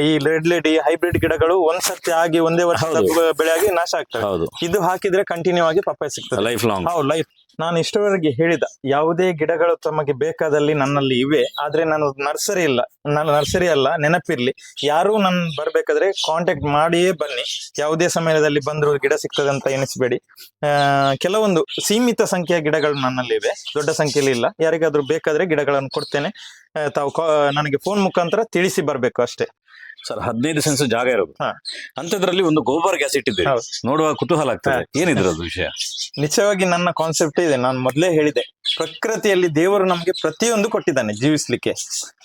ಈ ರೆಡ್ ಲೇಡಿ ಹೈಬ್ರಿಡ್ ಗಿಡಗಳು ಒಂದ್ ಸರ್ತಿ ಆಗಿ ಒಂದೇ ವರ್ಷ ಬೆಳೆಯಾಗಿ ಬೆಳೆ ಆಗಿ ನಾಶ ಆಗ್ತವೆ. ಇದು ಹಾಕಿದ್ರೆ ಕಂಟಿನ್ಯೂ ಆಗಿ ಪಪ್ಪಾಯ ಸಿಗ್ತದೆ. ಲೈಫ್ ಲಾಂಗ್ ಲೈಫ್ ನಾನು ಇಷ್ಟವರೆಗೆ ಹೇಳಿದ ಯಾವುದೇ ಗಿಡಗಳು ತಮಗೆ ಬೇಕಾದಲ್ಲಿ ನನ್ನಲ್ಲಿ ಇವೆ, ಆದ್ರೆ ನಾನು ನರ್ಸರಿ ಇಲ್ಲ. ನಾನು ನರ್ಸರಿ ಅಲ್ಲ, ನೆನಪಿರ್ಲಿ. ಯಾರು ನನ್ ಬರ್ಬೇಕಾದ್ರೆ ಕಾಂಟ್ಯಾಕ್ಟ್ ಮಾಡಿಯೇ ಬನ್ನಿ. ಯಾವುದೇ ಸಮಯದಲ್ಲಿ ಬಂದ್ರು ಗಿಡ ಸಿಗ್ತದೆ ಅಂತ ಎನಿಸಬೇಡಿ ಕೆಲವೊಂದು ಸೀಮಿತ ಸಂಖ್ಯೆಯ ಗಿಡಗಳು ನನ್ನಲ್ಲಿ ಇವೆ. ದೊಡ್ಡ ಸಂಖ್ಯೆಯಲ್ಲಿ ಇಲ್ಲ. ಯಾರಿಗಾದ್ರೂ ಬೇಕಾದ್ರೆ ಗಿಡಗಳನ್ನು ಕೊಡ್ತೇನೆ. ತಾವು ನನಗೆ ಫೋನ್ ಮುಖಾಂತರ ತಿಳಿಸಿ ಬರ್ಬೇಕು ಅಷ್ಟೇ. ಸರ್ ಹದಿನೈದು ಸೆನ್ಸ್ ಜಾಗ ಇರೋದು. ಅಂತದ್ರಲ್ಲಿ ಒಂದು ಗೋಬರ್ ಗ್ಯಾಸ್ ಇಟ್ಟಿದ್ದೀರಿ. ನೋಡುವಾಗ ನೋಡುವ ಕುತೂಹಲ ಆಗ್ತದೆ. ಏನಿದ್ರದ್ದು ವಿಷಯ? ನಿಜವಾಗಿ ನನ್ನ ಕಾನ್ಸೆಪ್ಟ್ ಇದೆ. ನಾನು ಮೊದಲೇ ಹೇಳಿದೆ. ಪ್ರಕೃತಿಯಲ್ಲಿ ದೇವರು ನಮಗೆ ಪ್ರತಿಯೊಂದು ಕೊಟ್ಟಿದ್ದಾನೆ ಜೀವಿಸ್ಲಿಕ್ಕೆ.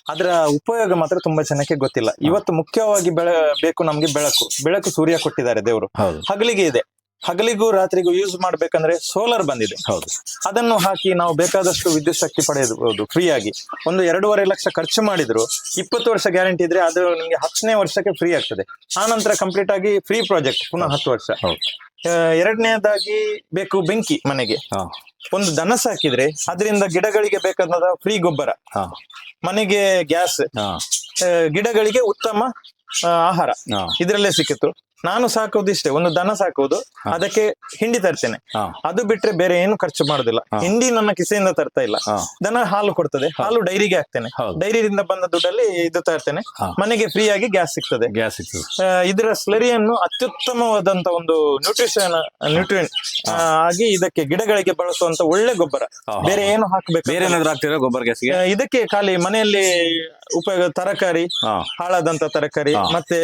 ಅದರ ಉಪಯೋಗ ಮಾತ್ರ ತುಂಬಾ ಜನಕ್ಕೆ ಗೊತ್ತಿಲ್ಲ. ಇವತ್ತು ಮುಖ್ಯವಾಗಿ ಬೆಳ ಬೇಕು ನಮ್ಗೆ ಬೆಳಕು. ಬೆಳಕು ಸೂರ್ಯ ಕೊಟ್ಟಿದ್ದಾರೆ ದೇವರು. ಹಗಲಿಗೆ ಇದೆ. ಹಗಲಿಗೂ ರಾತ್ರಿಗೂ ಯೂಸ್ ಮಾಡ್ಬೇಕಂದ್ರೆ ಸೋಲಾರ್ ಬಂದಿದೆ. ಹೌದು. ಅದನ್ನು ಹಾಕಿ ನಾವು ಬೇಕಾದಷ್ಟು ವಿದ್ಯುತ್ ಶಕ್ತಿ ಪಡೆಯಬಹುದು ಫ್ರೀ ಆಗಿ. ಒಂದು ಎರಡೂವರೆ ಲಕ್ಷ ಖರ್ಚು ಮಾಡಿದ್ರು ಇಪ್ಪತ್ತು ವರ್ಷ ಗ್ಯಾರಂಟಿ ಇದ್ರೆ ಅದು ನಿಮಗೆ ಹತ್ತನೇ ವರ್ಷಕ್ಕೆ ಫ್ರೀ ಆಗ್ತದೆ. ಆ ನಂತರ ಕಂಪ್ಲೀಟ್ ಆಗಿ ಫ್ರೀ ಪ್ರಾಜೆಕ್ಟ್ ಪುನಃ ಹತ್ತು ವರ್ಷ. ಎರಡನೇದಾಗಿ ಬೇಕು ಬೆಂಕಿ ಮನೆಗೆ. ಒಂದು ದನ ಸಾಕಿದ್ರೆ ಅದರಿಂದ ಗಿಡಗಳಿಗೆ ಬೇಕಾದ ಫ್ರೀ ಗೊಬ್ಬರ. ಮನೆಗೆ ಗ್ಯಾಸ್ ಗಿಡಗಳಿಗೆ ಉತ್ತಮ ಆಹಾರ. ಇದರಲ್ಲೇ ಸಿಕ್ಕಿತ್ತು. ನಾನು ಸಾಕೋದು ಇಷ್ಟೇ ಒಂದು ದನ ಸಾಕೋದು ಅದಕ್ಕೆ ಹಿಂಡಿ ತರ್ತೇನೆ. ಅದು ಬಿಟ್ರೆ ಬೇರೆ ಏನು ಖರ್ಚು ಮಾಡುದಿಲ್ಲ. ಹಿಂಡಿ ನನ್ನ ಕಿಸೆಯಿಂದ ತರ್ತಾ ಇಲ್ಲ. ದನ ಹಾಲು ಕೊಡ್ತದೆ ಹಾಲು ಡೈರಿಗೆ ಹಾಕ್ತೇನೆ. ಡೈರಿಯಿಂದ ಬಂದ ದುಡ್ಡಲ್ಲಿ ಇದು ತರ್ತೇನೆ. ಮನೆಗೆ ಫ್ರೀ ಆಗಿ ಗ್ಯಾಸ್ ಸಿಗ್ತದೆ. ಗ್ಯಾಸ್ ಸಿಗ್ತದೆ. ಇದರ ಸ್ಲರಿಯನ್ನು ಅತ್ಯುತ್ತಮವಾದಂತ ಒಂದು ನ್ಯೂಟ್ರಿಷನ್ ನ್ಯೂಟ್ರಿಯನ್ ಆಗಿ ಇದಕ್ಕೆ ಗಿಡಗಳಿಗೆ ಬಳಸುವಂತ ಒಳ್ಳೆ ಗೊಬ್ಬರ. ಬೇರೆ ಏನು ಹಾಕಬೇಕು? ಬೇರೆ ಏನಾದ್ರು ಹಾಕ್ತೀರಾ ಗೊಬ್ಬರ ಗ್ಯಾಸ್ಗೆ? ಇದಕ್ಕೆ ಖಾಲಿ ಮನೆಯಲ್ಲಿ ಉಪಯೋಗ ತರಕಾರಿ ಹಾಳಾದಂತ ತರಕಾರಿ ಮತ್ತೆ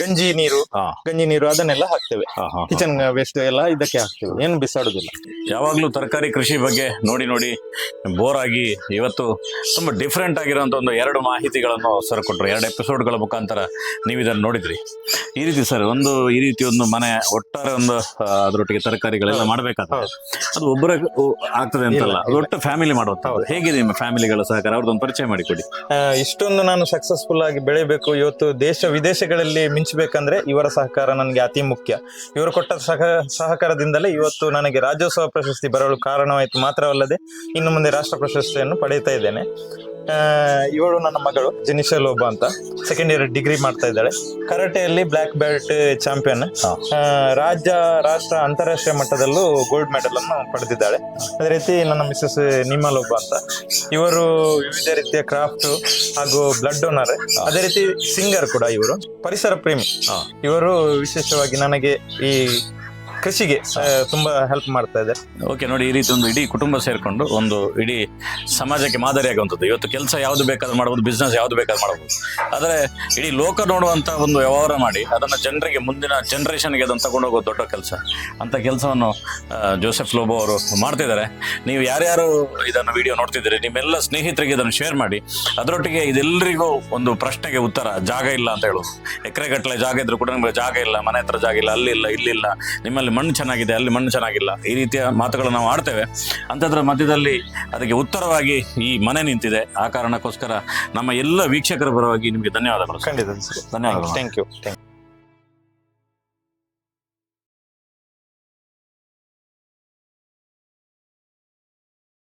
ಗಂಜಿ ನೀರು ಗಂಜಿ ನೀರು ಅದನ್ನೆಲ್ಲ ಹಾಕ್ತೇವೆ. ಕಿಚನ್ ವೇಸ್ಟ್ ಎಲ್ಲ ಇದಕ್ಕೆ ಹಾಕ್ತೇವೆ. ಏನು ಬಿಸಾಡುದಿಲ್ಲ. ಯಾವಾಗ್ಲೂ ತರಕಾರಿ ಕೃಷಿ ಬಗ್ಗೆ ನೋಡಿ ನೋಡಿ ಬೋರ್ ಆಗಿ ಇವತ್ತು ತುಂಬಾ ಡಿಫ್ರೆಂಟ್ ಆಗಿರುವಂತ ಒಂದು ಎರಡು ಮಾಹಿತಿಗಳನ್ನು ಸರ್ ಕೊಟ್ಟರು. ಎರಡು ಎಪಿಸೋಡ್ಗಳ ಮುಖಾಂತರ ನೀವು ಇದನ್ನು ನೋಡಿದ್ರಿ. ಈ ರೀತಿ ಸರ್ ಒಂದು ಈ ರೀತಿ ಒಂದು ಮನೆ ಒಟ್ಟಾರೆ ಒಂದು ಅದರೊಟ್ಟಿಗೆ ತರಕಾರಿಗಳೆಲ್ಲ ಮಾಡಬೇಕಾದ್ರೆ ಅದು ಒಬ್ಬರ ಆಗ್ತದೆ ಅಂತಲ್ಲ. ಒಟ್ಟು ಫ್ಯಾಮಿಲಿ ಮಾಡುವಂತ ಹೇಗಿದೆ ನಿಮ್ಮ ಫ್ಯಾಮಿಲಿಗಳ ಸಹಕಾರ? ಅವ್ರದ್ದೊಂದು ಪರಿಚಯ ಮಾಡಿಕೊಡಿ. ಇಷ್ಟೊಂದು ನಾನು ಸಕ್ಸಸ್ಫುಲ್ ಆಗಿ ಬೆಳಿಬೇಕು ಇವತ್ತು ದೇಶ ವಿದೇಶಗಳಲ್ಲಿ ಮಿಂಚಬೇಕಂದ್ರೆ ಇವರ ಸಹಕಾರ ನನಗೆ ಅತಿ ಮುಖ್ಯ. ಇವರು ಕೊಟ್ಟ ಸಹ ಸಹಕಾರದಿಂದಲೇ ಇವತ್ತು ನನಗೆ ರಾಜ್ಯೋತ್ಸವ ಪ್ರಶಸ್ತಿ ಬರಲು ಕಾರಣವಾಯಿತು ಮಾತ್ರವಲ್ಲದೆ ಇನ್ನು ಮುಂದೆ ರಾಷ್ಟ್ರ ಪ್ರಶಸ್ತಿಯನ್ನು ಪಡೆಯುತ್ತಾ ಇದ್ದೇನೆ. ಇವಳು ನನ್ನ ಮಗಳು ಜೆನಿಶಾ ಒಬ್ಬ ಅಂತ. ಸೆಕೆಂಡ್ ಇಯರ್ ಡಿಗ್ರಿ ಮಾಡ್ತಾ ಇದ್ದಾಳೆ. ಕರಾಟೆಯಲ್ಲಿ ಬ್ಲಾಕ್ ಬೆಲ್ಟ್ ಚಾಂಪಿಯನ್. ರಾಜ್ಯ ರಾಷ್ಟ್ರ ಅಂತಾರಾಷ್ಟ್ರೀಯ ಮಟ್ಟದಲ್ಲೂ ಗೋಲ್ಡ್ ಮೆಡಲ್ ಅನ್ನು ಪಡೆದಿದ್ದಾಳೆ. ಅದೇ ರೀತಿ ನನ್ನ ಮಿಸ್ಸಸ್ ನಿಮಾ ಒಬ್ಬ ಅಂತ. ಇವರು ವಿವಿಧ ರೀತಿಯ ಕ್ರಾಫ್ಟ್ ಹಾಗೂ ಬ್ಲಡ್ ಡೋನರ್ ಅದೇ ರೀತಿ ಸಿಂಗರ್ ಕೂಡ ಇವರು. ಪರಿಸರ ಪ್ರೇಮಿ. ಇವರು ವಿಶೇಷವಾಗಿ ನನಗೆ ಈ ಕೃಷಿಗೆ ತುಂಬಾ ಹೆಲ್ಪ್ ಮಾಡ್ತಾ ಇದೆ. ಓಕೆ ನೋಡಿ ಈ ರೀತಿ ಒಂದು ಇಡೀ ಕುಟುಂಬ ಸೇರಿಕೊಂಡು ಒಂದು ಇಡೀ ಸಮಾಜಕ್ಕೆ ಮಾದರಿಯಾಗುವಂಥದ್ದು ಇವತ್ತು ಕೆಲಸ ಯಾವ್ದು ಬೇಕಾದ್ರೂ ಮಾಡಬಹುದು ಬಿಸ್ನೆಸ್ ಯಾವ್ದು ಬೇಕಾದ್ರೂ ಮಾಡಬಹುದು ಆದರೆ ಇಡೀ ಲೋಕ ನೋಡುವಂತ ಒಂದು ವ್ಯವಹಾರ ಮಾಡಿ ಅದನ್ನ ಜನರಿಗೆ ಮುಂದಿನ ಜನರೇಷನ್ಗೆ ಅದನ್ನು ತಗೊಂಡು ಹೋಗೋ ದೊಡ್ಡ ಕೆಲಸ. ಅಂತ ಕೆಲಸವನ್ನು ಜೋಸೆಫ್ ಲೋಬೋ ಅವರು ಮಾಡ್ತಿದ್ದಾರೆ. ನೀವು ಯಾರ್ಯಾರು ಇದನ್ನು ವಿಡಿಯೋ ನೋಡ್ತಿದ್ದೀರಿ ನಿಮ್ಮೆಲ್ಲ ಸ್ನೇಹಿತರಿಗೆ ಇದನ್ನು ಶೇರ್ ಮಾಡಿ ಅದರೊಟ್ಟಿಗೆ ಇದೆಲ್ಲರಿಗೂ ಒಂದು ಪ್ರಶ್ನೆಗೆ ಉತ್ತರ ಜಾಗ ಇಲ್ಲ ಅಂತ ಹೇಳೋದು. ಎಕರೆಗಟ್ಟಲೆ ಜಾಗ ಇದ್ರು ಕೂಡ ನಿಮಗೆ ಜಾಗ ಇಲ್ಲ ಮನೆ ಹತ್ರ ಜಾಗ ಇಲ್ಲ ಅಲ್ಲಿ ಇಲ್ಲ ಇಲ್ಲಿ ಇಲ್ಲಿಲ್ಲ ನಿಮ್ಮಲ್ಲಿ ಮಣ್ಣು ಚೆನ್ನಾಗಿದೆ ಅಲ್ಲಿ ಮಣ್ಣು ಚೆನ್ನಾಗಿಲ್ಲ. ಈ ರೀತಿಯ ಮಾತುಗಳು ನಾವು ಆಡ್ತೇವೆ. ಅಂಥದ್ರ ಮಧ್ಯದಲ್ಲಿ ಅದಕ್ಕೆ ಉತ್ತರವಾಗಿ ಈ ಮನೆ ನಿಂತಿದೆ. ಆ ಕಾರಣಕ್ಕೋಸ್ಕರ ನಮ್ಮ ಎಲ್ಲ ವೀಕ್ಷಕರ ಪರವಾಗಿ ನಿಮಗೆ ಧನ್ಯವಾದಗಳು. ಖಂಡಿತ. ಧನ್ಯವಾದಗಳು. Thank you